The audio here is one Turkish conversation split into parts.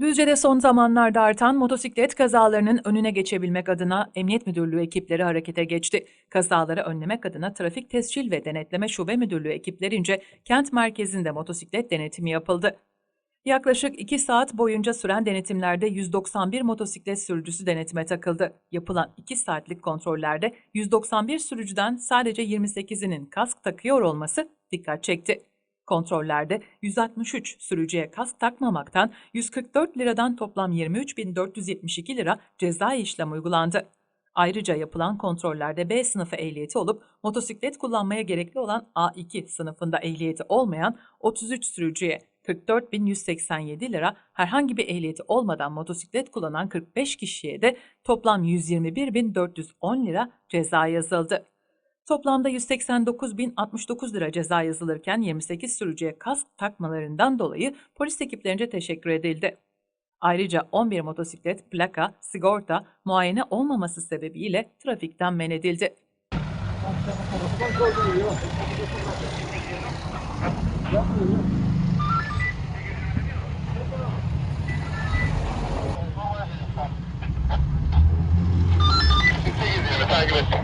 Düzce'de son zamanlarda artan motosiklet kazalarının önüne geçebilmek adına Emniyet Müdürlüğü ekipleri harekete geçti. Kazaları önlemek adına Trafik Tescil ve Denetleme Şube Müdürlüğü ekiplerince kent merkezinde motosiklet denetimi yapıldı. Yaklaşık 2 saat boyunca süren denetimlerde 191 motosiklet sürücüsü denetime takıldı. Yapılan 2 saatlik kontrollerde 191 sürücüden sadece 28'inin kask takıyor olması dikkat çekti. Kontrollerde 163 sürücüye kask takmamaktan 144 liradan toplam 23.472 lira ceza işlem uygulandı. Ayrıca yapılan kontrollerde B sınıfı ehliyeti olup motosiklet kullanmaya gerekli olan A2 sınıfında ehliyeti olmayan 33 sürücüye 44.187 lira, herhangi bir ehliyeti olmadan motosiklet kullanan 45 kişiye de toplam 121.410 lira ceza yazıldı. Toplamda 189.069 lira ceza yazılırken 28 sürücüye kask takmalarından dolayı polis ekiplerince teşekkür edildi. Ayrıca 11 motosiklet plaka, sigorta, muayene olmaması sebebiyle trafikten men edildi. takip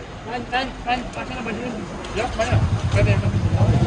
来来来 kan, 把这个不要穿了，快点把